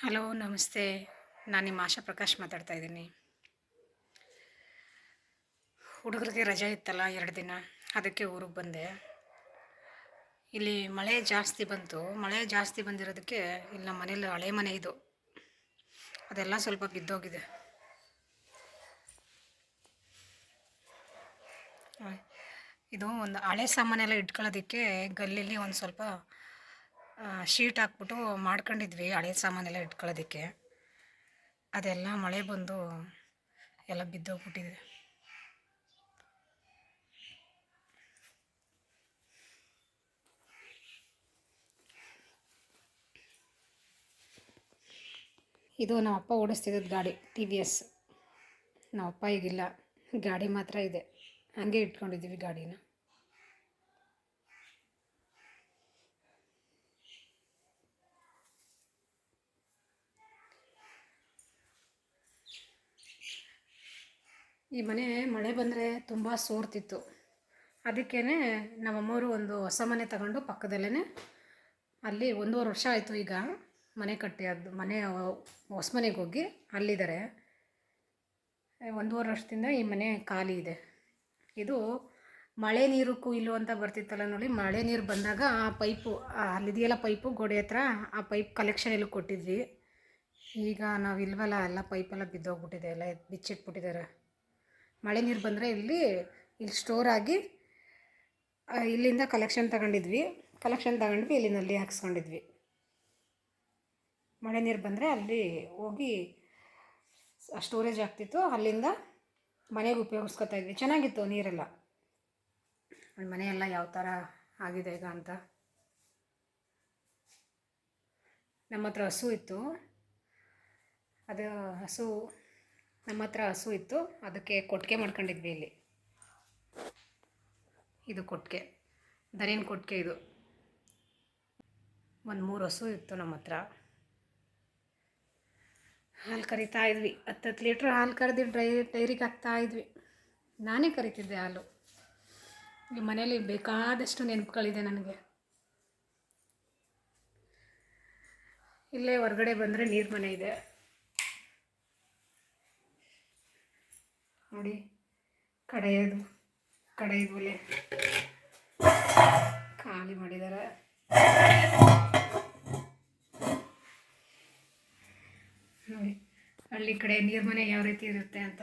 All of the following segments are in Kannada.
ಹಲೋ, ನಮಸ್ತೆ. ನಾನು ನಿಮ್ಮ ಆಶಾ ಪ್ರಕಾಶ್ ಮಾತಾಡ್ತಾ ಇದ್ದೀನಿ. ಹುಡುಗರಿಗೆ ರಜೆ ಇತ್ತಲ್ಲ ಎರಡು ದಿನ, ಅದಕ್ಕೆ ಊರಿಗೆ ಬಂದೆ. ಇಲ್ಲಿ ಮಳೆ ಜಾಸ್ತಿ ಬಂತು. ಮಳೆ ಜಾಸ್ತಿ ಬಂದಿರೋದಕ್ಕೆ ಇಲ್ಲಿ ನಮ್ಮ ಮನೇಲಿ ಹಳೆ ಮನೆ ಇದು. ಅದೆಲ್ಲ ಸ್ವಲ್ಪ ಬಿದ್ದೋಗಿದೆ. ಇದು ಒಂದು ಹಳೆ ಸಾಮಾನೆಲ್ಲ ಇಟ್ಕೊಳ್ಳೋದಕ್ಕೆ ಗಲ್ಲಿಲಿ ಒಂದು ಸ್ವಲ್ಪ ಶೀಟ್ ಹಾಕ್ಬಿಟ್ಟು ಮಾಡ್ಕೊಂಡಿದ್ವಿ ಹಳೆ ಸಾಮಾನೆಲ್ಲ ಇಟ್ಕೊಳ್ಳೋದಕ್ಕೆ. ಅದೆಲ್ಲ ಮಳೆ ಬಂದು ಎಲ್ಲ ಬಿದ್ದೋಗ್ಬಿಟ್ಟಿದೆ. ಇದು ನಮ್ಮ ಅಪ್ಪ ಓಡಿಸ್ತಿದ್ದದ್ದು ಗಾಡಿ ಟಿ ವಿ ಎಸ್ ನಮ್ಮ ಅಪ್ಪ ಈಗಿಲ್ಲ, ಗಾಡಿ ಮಾತ್ರ ಇದೆ. ಹಾಗೆ ಇಟ್ಕೊಂಡಿದ್ದೀವಿ ಗಾಡಿನ. ಈ ಮನೆ ಮಳೆ ಬಂದರೆ ತುಂಬ ಸೋರ್ತಿತ್ತು. ಅದಕ್ಕೇ ನಮ್ಮಮ್ಮವರು ಒಂದು ಹೊಸ ಮನೆ ತಗೊಂಡು ಪಕ್ಕದಲ್ಲೇ ಅಲ್ಲಿ ಒಂದೂವರೆ ವರ್ಷ ಆಯಿತು ಈಗ ಮನೆ ಕಟ್ಟಿ ಅದು ಮನೆ ಹೊಸ ಮನೆಗೆ ಹೋಗಿ ಅಲ್ಲಿದ್ದಾರೆ. ಒಂದೂವರೆ ವರ್ಷದಿಂದ ಈ ಮನೆ ಖಾಲಿ ಇದೆ. ಇದು ಮಳೆ ನೀರು ಕುಯ್ಲು ಅಂತ ಬರ್ತಿತ್ತಲ್ಲ ನೋಡಿ, ಮಳೆ ನೀರು ಬಂದಾಗ ಆ ಪೈಪು ಅಲ್ಲಿದೆಯಲ್ಲ ಪೈಪು, ಗೋಡೆ ಹತ್ರ ಆ ಪೈಪ್ ಕಲೆಕ್ಷನ್ ಎಲ್ಲ ಕೊಟ್ಟಿದ್ವಿ. ಈಗ ನಾವು ಇಲ್ವಲ್ಲ ಎಲ್ಲ ಪೈಪೆಲ್ಲ ಬಿದ್ದೋಗ್ಬಿಟ್ಟಿದೆ, ಎಲ್ಲ ಬಿಚ್ಚಿಟ್ಬಿಟ್ಟಿದ್ದಾರೆ. ಮಳೆ ನೀರು ಬಂದರೆ ಇಲ್ಲಿ ಇಲ್ಲಿ ಸ್ಟೋರ್ ಆಗಿ ಇಲ್ಲಿಂದ ಕಲೆಕ್ಷನ್ ತಗೊಂಡಿದ್ವಿ. ಕಲೆಕ್ಷನ್ ತಗೊಂಡ್ವಿ ಇಲ್ಲಿ ನಲ್ಲಿ ಹಾಕ್ಸ್ಕೊಂಡಿದ್ವಿ. ಮಳೆ ನೀರು ಬಂದರೆ ಅಲ್ಲಿ ಹೋಗಿ ಸ್ಟೋರೇಜ್ ಆಗ್ತಿತ್ತು. ಅಲ್ಲಿಂದ ಮನೆಗೆ ಉಪಯೋಗಿಸ್ಕೊತಾ ಇದ್ವಿ. ಚೆನ್ನಾಗಿತ್ತು ನೀರೆಲ್ಲ. ಮನೆಯೆಲ್ಲ ಯಾವ ಥರ ಆಗಿದೆ ಈಗ ಅಂತ. ನಮ್ಮ ಹತ್ರ ಹಸು ಇತ್ತು. ಅದು ಹಸು ನಮ್ಮ ಹತ್ರ ಹಸು ಇತ್ತು, ಅದಕ್ಕೆ ಕೊಟ್ಟಿಗೆ ಮಾಡ್ಕೊಂಡಿದ್ವಿ ಇಲ್ಲಿ. ಇದು ಕೊಟ್ಟಿಗೆ ದರಿನ ಕೊಟ್ಟಿಗೆ ಇದು. ಒಂದು ಮೂರು ಹಸು ಇತ್ತು ನಮ್ಮ ಹತ್ರ. ಹಾಲು ಕರಿತಾ ಇದ್ವಿ, ಹತ್ತತ್ತು ಲೀಟ್ರ್ ಹಾಲು ಕರೆದು ಡ್ರೈ ಡೈರಿಗೆ ಹಾಕ್ತಾ ಇದ್ವಿ. ನಾನೇ ಕರಿತಿದ್ದೆ ಹಾಲು. ಈ ಮನೇಲಿ ಬೇಕಾದಷ್ಟು ನೆನಪುಗಳಿದೆ ನನಗೆ. ಇಲ್ಲೇ ಹೊರಗಡೆ ಬಂದರೆ ನೀರು ಮನೆ ಇದೆ. ನೋಡಿ, ಕಡೆಯದು ಕಡೆಯದು ಒಲೆ ಖಾಲಿ ಮಾಡಿದ್ದಾರೆ. ನೋಡಿ, ಹಳ್ಳಿ ಕಡೆ ನೀರು ಮನೆ ಯಾವ ರೀತಿ ಇರುತ್ತೆ ಅಂತ.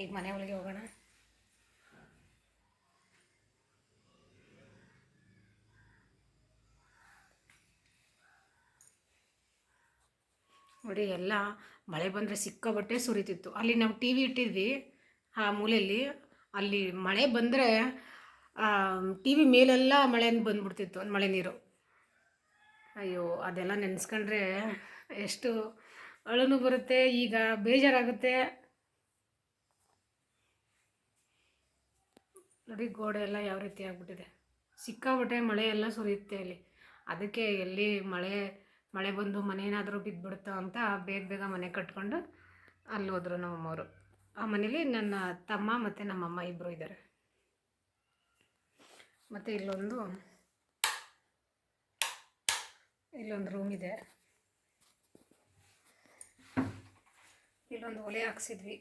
ಈಗ ಮನೆ ಒಳಗೆ ಹೋಗೋಣ. ನೋಡಿ ಎಲ್ಲ ಮಳೆ ಬಂದರೆ ಸಿಕ್ಕಾಬಟ್ಟೆ ಸುರಿತಿತ್ತು. ಅಲ್ಲಿ ನಾವು ಟಿ ವಿ ಇಟ್ಟಿದ್ವಿ, ಆ ಮೂಲೆಯಲ್ಲಿ. ಅಲ್ಲಿ ಮಳೆ ಬಂದರೆ ಟಿ ವಿ ಮೇಲೆಲ್ಲ ಮಳೆ ಬಂದ್ಬಿಡ್ತಿತ್ತು ಮಳೆ ನೀರು. ಅಯ್ಯೋ, ಅದೆಲ್ಲ ನೆನೆಸ್ಕೊಂಡ್ರೆ ಎಷ್ಟು ಅಳುನು ಬರುತ್ತೆ, ಈಗ ಬೇಜಾರಾಗುತ್ತೆ. ನೋಡಿ, ಗೋಡೆ ಎಲ್ಲ ಯಾವ ರೀತಿ ಆಗ್ಬಿಟ್ಟಿದೆ. ಸಿಕ್ಕಾಬಟ್ಟೆ ಮಳೆ ಎಲ್ಲ ಸುರಿಯುತ್ತೆ ಅಲ್ಲಿ. ಅದಕ್ಕೆ ಎಲ್ಲಿ ಮಳೆ ಮಳೆ ಬಂದು ಮನೆ ಏನಾದರೂ ಬಿದ್ದುಬಿಡುತ್ತೋ ಅಂತ ಬೇಗ ಬೇಗ ಮನೆ ಕಟ್ಕೊಂಡು ಅಲ್ಲಿ ಹೋದ್ರು ನಮ್ಮಮ್ಮವರು ಆ ಮನೇಲಿ ನನ್ನ ತಮ್ಮ ಮತ್ತು ನಮ್ಮಮ್ಮ ಇಬ್ಬರು ಇದ್ದಾರೆ. ಮತ್ತು ಇಲ್ಲೊಂದು ಇಲ್ಲೊಂದು ರೂಮ್ ಇದೆ. ಇಲ್ಲೊಂದು ಒಲೆ ಹಾಕ್ಸಿದ್ವಿ.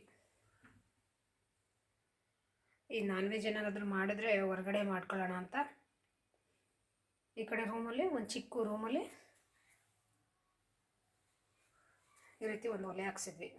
ಈ ನಾನ್ ವೆಜ್ ಏನಾದರೂ ಮಾಡಿದ್ರೆ ಹೊರಗಡೆ ಮಾಡ್ಕೊಳ್ಳೋಣ ಅಂತ. ಈ ಕಡೆ ರೂಮಲ್ಲಿ ಒಂದು ಚಿಕ್ಕ ರೂಮಲ್ಲಿ ಈ ರೀತಿ ಒಂದು ಒಲೆ ಹಾಕ್ಸಿದ್ವಿ.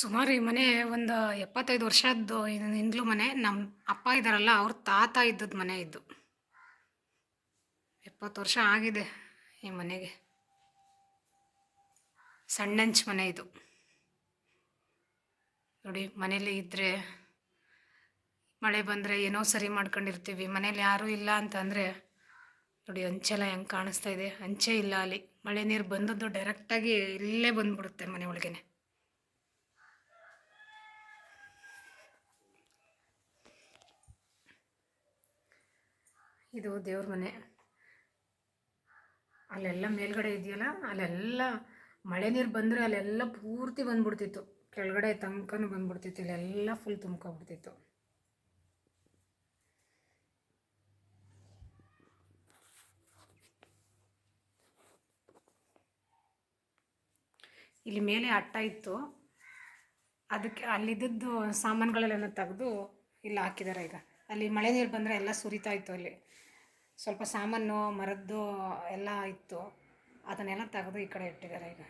ಸುಮಾರು ಈ ಮನೆ ಒಂದು ಎಪ್ಪತ್ತೈದು ವರ್ಷದ್ದು ಹಿಂದ್ಲು ಮನೆ. ನಮ್ಮ ಅಪ್ಪ ಇದ್ದಾರಲ್ಲ ಅವ್ರ ತಾತ ಇದ್ದದ್ದು ಮನೆ ಇದ್ದು ಎಪ್ಪತ್ತು ವರ್ಷ ಆಗಿದೆ ಈ ಮನೆಗೆ. ಸಣ್ಣಂಚ್ ಮನೆ ಇದು. ನೋಡಿ, ಮನೇಲಿ ಇದ್ದರೆ ಮಳೆ ಬಂದರೆ ಏನೋ ಸರಿ ಮಾಡ್ಕೊಂಡಿರ್ತೀವಿ. ಮನೇಲಿ ಯಾರೂ ಇಲ್ಲ ಅಂತಂದರೆ, ನೋಡಿ, ಅಂಚೆಲ್ಲ ಹೆಂಗೆ ಕಾಣಿಸ್ತಾ ಇದೆ. ಅಂಚೆ ಇಲ್ಲ ಅಲ್ಲಿ. ಮಳೆ ನೀರು ಬಂದದ್ದು ಡೈರೆಕ್ಟಾಗಿ ಇಲ್ಲೇ ಬಂದ್ಬಿಡುತ್ತೆ ಮನೆ ಒಳಗೇನೆ. ಇದು ದೇವ್ರ ಮನೆ. ಅಲ್ಲೆಲ್ಲ ಮೇಲ್ಗಡೆ ಇದೆಯಲ್ಲ, ಅಲ್ಲೆಲ್ಲ ಮಳೆ ನೀರು ಬಂದರೆ ಅಲ್ಲೆಲ್ಲ ಪೂರ್ತಿ ಬಂದ್ಬಿಡ್ತಿತ್ತು. ಕೆಳಗಡೆ ತನಕನೂ ಬಂದ್ಬಿಡ್ತಿತ್ತು, ಇಲ್ಲೆಲ್ಲ ಫುಲ್ ತುಂಬ್ಕೊಬಿಡ್ತಿತ್ತು ಇಲ್ಲಿ ಮೇಲೆ ಅಟ್ಟ ಇತ್ತು. ಅದಕ್ಕೆ ಅಲ್ಲಿದ್ದದ್ದು ಸಾಮಾನುಗಳೆಲ್ಲ ತೆಗೆದು ಇಲ್ಲಿ ಹಾಕಿದ್ದಾರೆ ಈಗ. ಅಲ್ಲಿ ಮಳೆ ನೀರು ಬಂದರೆ ಎಲ್ಲ ಸುರಿತಾ ಇತ್ತು ಅಲ್ಲಿ. ಸ್ವಲ್ಪ ಸಾಮಾನು, ಮರದ್ದು ಎಲ್ಲ ಇತ್ತು. ಅದನ್ನೆಲ್ಲ ತೆಗೆದು ಈ ಕಡೆ ಇಟ್ಟಿದ್ದಾರೆ ಈಗ.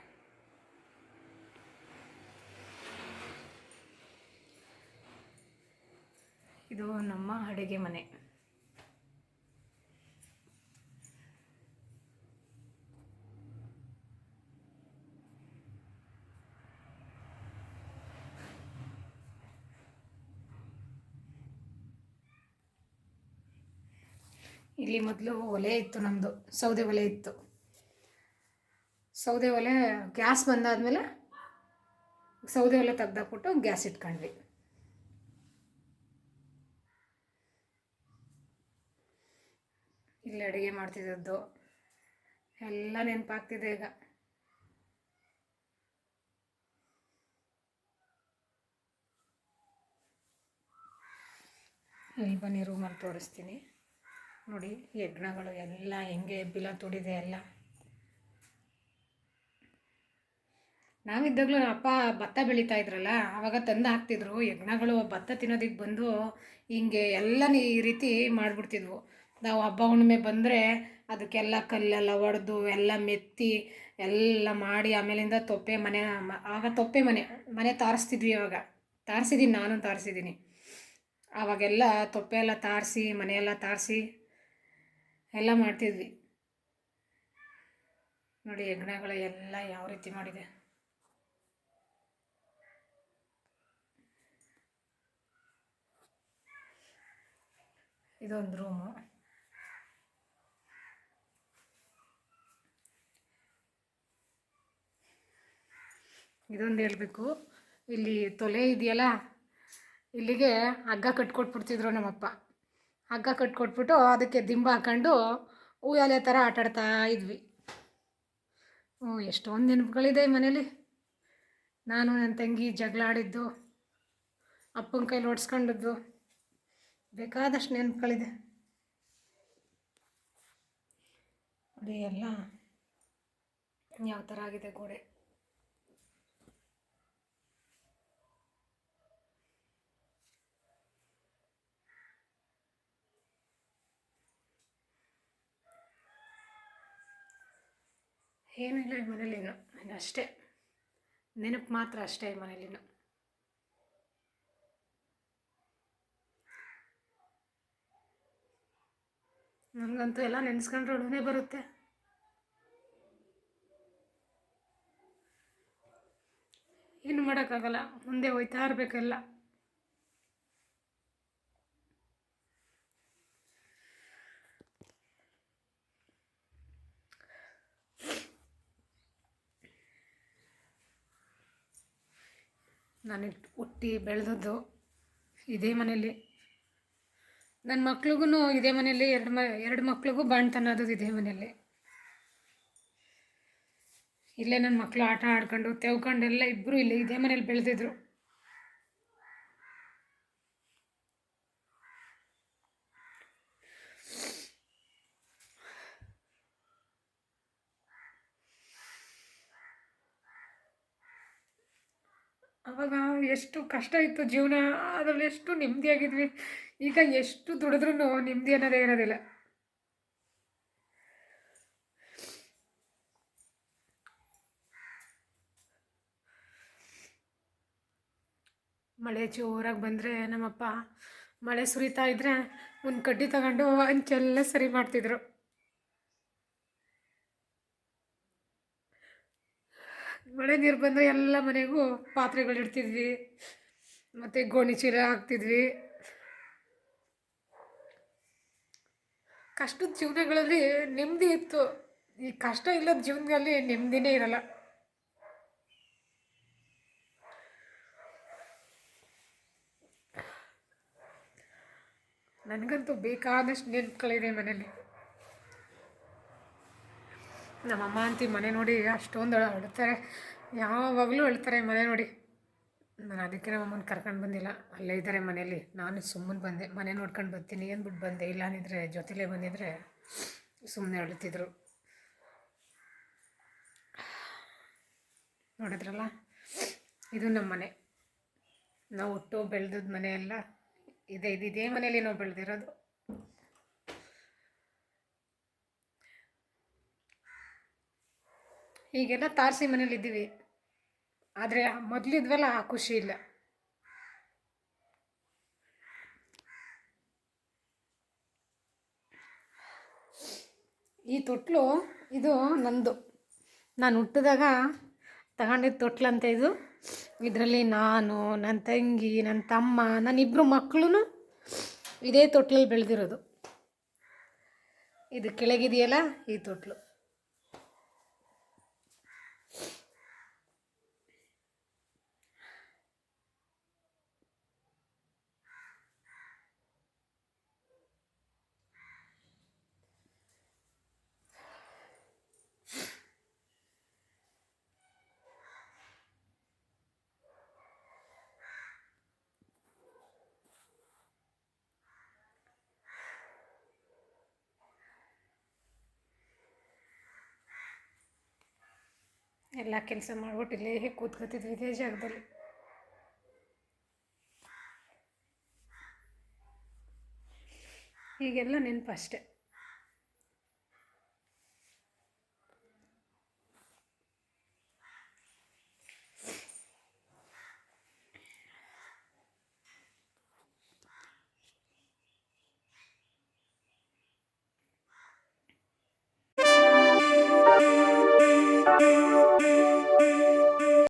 ಇದು ನಮ್ಮ ಅಡುಗೆ ಮನೆ. ಇಲ್ಲಿ ಮೊದಲು ಒಲೆ ಇತ್ತು ನಮ್ಮದು ಸೌದೆ ಒಲೆ ಇತ್ತು. ಸೌದೆ ಒಲೆ ಗ್ಯಾಸ್ ಬಂದಾದಮೇಲೆ ಸೌದೆ ಒಲೆ ತೆಗ್ದಾಕ್ಬಿಟ್ಟು ಗ್ಯಾಸ್ ಇಟ್ಕೊಂಡ್ವಿ. ಇಲ್ಲಿ ಅಡುಗೆ ಮಾಡ್ತಿದ್ದದ್ದು. ಎಲ್ಲ ನೆನಪಾಗ್ತಿದೆ ಈಗ. ಇಲ್ಲಿ ಬನ್ನಿ ರೂಮಲ್ಲಿ ತೋರಿಸ್ತೀನಿ. ನೋಡಿ ಹೆಗ್ಣಗಳು ಎಲ್ಲ ಹೆಂಗೆ ಬಿಲ ತುಡಿದೆ ಎಲ್ಲ. ನಾವಿದ್ದಾಗಲೂ ಅಪ್ಪ ಭತ್ತ ಬೆಳೀತಾ ಇದ್ರಲ್ಲ ಆವಾಗ ತಂದು ಹಾಕ್ತಿದ್ರು. ಹೆಗ್ಣಗಳು ಭತ್ತ ತಿನ್ನೋದಕ್ಕೆ ಬಂದು ಹಿಂಗೆ ಎಲ್ಲ ಈ ರೀತಿ ಮಾಡಿಬಿಡ್ತಿದ್ವು. ನಾವು ಹಬ್ಬ ಹುಣ್ಣಿಮೆ ಬಂದರೆ ಅದಕ್ಕೆಲ್ಲ ಕಲ್ಲೆಲ್ಲ ಒಡೆದು ಎಲ್ಲ ಮೆತ್ತಿ ಎಲ್ಲ ಮಾಡಿ ಆಮೇಲಿಂದ ತೊಪ್ಪೆ ಮನೆ ಆವಾಗ ತೊಪ್ಪೆ ಮನೆ ಮನೆ ತಾರಿಸ್ತಿದ್ವಿ ಇವಾಗ ತಾರಿಸಿದ್ದೀನಿ ನಾನು ತಾರಿಸಿದ್ದೀನಿ ಆವಾಗೆಲ್ಲ ತೊಪ್ಪೆ ಎಲ್ಲ ತಾರಿಸಿ, ಮನೆಯೆಲ್ಲ ತಾರಿಸಿ ಎಲ್ಲ ಮಾಡ್ತಿದ್ವಿ. ನೋಡಿ ಯಜ್ಞಗಳು ಎಲ್ಲ ಯಾವ ರೀತಿ ಮಾಡಿದೆ. ಇದೊಂದು ರೂಮು ಇದೊಂದು ಹೇಳಬೇಕು. ಇಲ್ಲಿ ತೊಲೆ ಇದೆಯಲ್ಲ? ಇಲ್ಲಿಗೆ ಹಗ್ಗ ಕಟ್ಕೊಟ್ಬಿಡ್ತಿದ್ರು ನಮ್ಮಪ್ಪ. ಹಗ್ಗ ಕಟ್ಕೊಟ್ಬಿಟ್ಟು ಅದಕ್ಕೆ ದಿಂಬ ಹಾಕೊಂಡು ಉಯ್ಯಾಲೆ ಥರ ಆಟಾಡ್ತಾ ಇದ್ವಿ. ಹ್ಞೂ ಎಷ್ಟೊಂದು ನೆನಪುಗಳಿದೆ ಮನೇಲಿ. ನಾನು ನನ್ನ ತಂಗಿ ಜಗಳ ಆಡಿದ್ದು ಅಪ್ಪನ ಕೈಲಿ ಓಡಿಸ್ಕೊಂಡಿದ್ದು ಬೇಕಾದಷ್ಟು ನೆನಪುಗಳಿದೆ. ನೋಡಿ ಎಲ್ಲ, ಯಾವ ಥರ ಆಗಿದೆ ಗೋಡೆ. ಏನೂ ಇಲ್ಲ ಈ ಮನೇಲಿ ಇನ್ನು ಅಷ್ಟೇ. ನೆನಪು ಮಾತ್ರ ಅಷ್ಟೇ ಈ ಮನೇಲಿನ್ನು. ನನಗಂತೂ ಎಲ್ಲ ನೆನೆಸ್ಕೊಂಡ್ರೆ ಅಳುನೇ ಬರುತ್ತೆ. ಏನು ಮಾಡೋಕ್ಕಾಗಲ್ಲ. ಮುಂದೆ ಹೋಯ್ತಾ ಇರಬೇಕೆಲ್ಲ. ನಾನು ಹುಟ್ಟಿ ಬೆಳೆದದ್ದು ಇದೇ ಮನೇಲಿ ನನ್ನ ಮಕ್ಳಿಗೂ ಇದೇ ಮನೇಲಿ ಎರಡು ಮ, ಎರಡು ಮಕ್ಳಿಗೂ ಆದದ್ದು ಇದೇ ಮನೇಲಿ ಇಲ್ಲೇ ನನ್ನ ಮಕ್ಕಳು ಆಟ ಆಡ್ಕೊಂಡು ತೆವ್ಕೊಂಡು ಎಲ್ಲ ಇಬ್ಬರು ಇಲ್ಲೇ ಇದೇ ಮನೇಲಿ ಬೆಳೆದಿದ್ರು. ಎಷ್ಟು ಕಷ್ಟ ಇತ್ತು ಜೀವನ, ಅದರಲ್ಲಿ ಎಷ್ಟು ನೆಮ್ಮದಿಯಾಗಿದ್ವಿ. ಈಗ ಎಷ್ಟು ದುಡಿದ್ರೂ ನೆಮ್ಮದಿ ಅನ್ನೋದೇ ಇರೋದಿಲ್ಲ. ಮಳೆ ಜೋರಾಗಿ ಬಂದರೆ ನಮ್ಮಪ್ಪ ಮಳೆ ಸುರಿತಾ ಇದ್ದರೆ ಒಂದು ಕಡ್ಡಿ ತಗೊಂಡು ಅಂಚೆಲ್ಲ ಸರಿ ಮಾಡ್ತಿದ್ರು. ಮಳೆ ನೀರು ಬಂದರೆ ಎಲ್ಲ ಮನೆಗೂ ಪಾತ್ರೆಗಳು ಇಡ್ತಿದ್ವಿ. ಮತ್ತು ಗೋಣಿ ಚೀಲ ಹಾಕ್ತಿದ್ವಿ. ಕಷ್ಟದ ಜೀವನಗಳಲ್ಲಿ ನೆಮ್ಮದಿ ಇತ್ತು. ಈ ಕಷ್ಟ ಇಲ್ಲದ ಜೀವನದಲ್ಲಿ ನೆಮ್ಮದಿನೇ ಇರಲ್ಲ. ನನಗಂತೂ ಬೇಕಾದಷ್ಟು ನೆನಪುಗಳಿದೆ ಮನೇಲಿ ನಮ್ಮಮ್ಮ ಅಂತೀವಿ ಮನೆ ನೋಡಿ ಅಷ್ಟೊಂದು ಅಳ್ತಾರೆ. ಯಾವಾಗಲೂ ಅಳ್ತಾರೆ ಮನೆ ನೋಡಿ. ನಾನು ಅದಕ್ಕೆ ನಮ್ಮಮ್ಮನ ಕರ್ಕೊಂಡು ಬಂದಿಲ್ಲ. ಅಲ್ಲೇ ಇದ್ದಾರೆ ಮನೇಲಿ ನಾನು ಸುಮ್ಮನೆ ಬಂದೆ. ಮನೆ ನೋಡ್ಕೊಂಡು ಬರ್ತೀನಿ ಅಂದ್ಬಿಟ್ಟು ಬಂದೆ. ಇಲ್ಲ ಅಂದಿದ್ರೆ ಜೊತೆಲೇ ಬಂದಿದ್ರೆ ಸುಮ್ಮನೆ ಅಳ್ತಿದ್ರು. ನೋಡಿದ್ರಲ್ಲ? ಇದು ನಮ್ಮ ಮನೆ. ನಾವು ಹುಟ್ಟು ಬೆಳೆದದ ಮನೆ ಎಲ್ಲ ಇದೆ ಇದು ಇದೇ ಮನೇಲಿ ನಾವು ಬೆಳೆದಿರೋದು. ಈಗೆಲ್ಲ ತಾರಸಿ ಮನೇಲಿ ಇದ್ದೀವಿ. ಆದರೆ ಮೊದಲಿದ್ವಲ್ಲ ಆ ಖುಷಿ ಇಲ್ಲ. ಈ ತೊಟ್ಲು, ಇದು ನಂದು. ನಾನು ಹುಟ್ಟಿದಾಗ ತಗೊಂಡಿದ್ದ ತೊಟ್ಲಂತ ಇದು. ಇದರಲ್ಲಿ ನಾನು ನನ್ನ ತಂಗಿ ನನ್ನ ತಮ್ಮ ನನ್ನ ಇಬ್ಬರು ಮಕ್ಕಳು ಇದೇ ತೊಟ್ಲಲ್ಲಿ ಬೆಳೆದಿರೋದು. ಇದು ಕೆಳಗಿದೆಯಲ್ಲ ಈ ತೊಟ್ಲು. ಎಲ್ಲ ಕೆಲಸ ಮಾಡ್ಬಿಟ್ಟು ಇಲ್ಲೇ ಕೂತ್ಕೋತಿದ್ವಿ ಇದೇ ಜಾಗದಲ್ಲಿ. ಈಗೆಲ್ಲ ನೆನಪು ಅಷ್ಟೆ.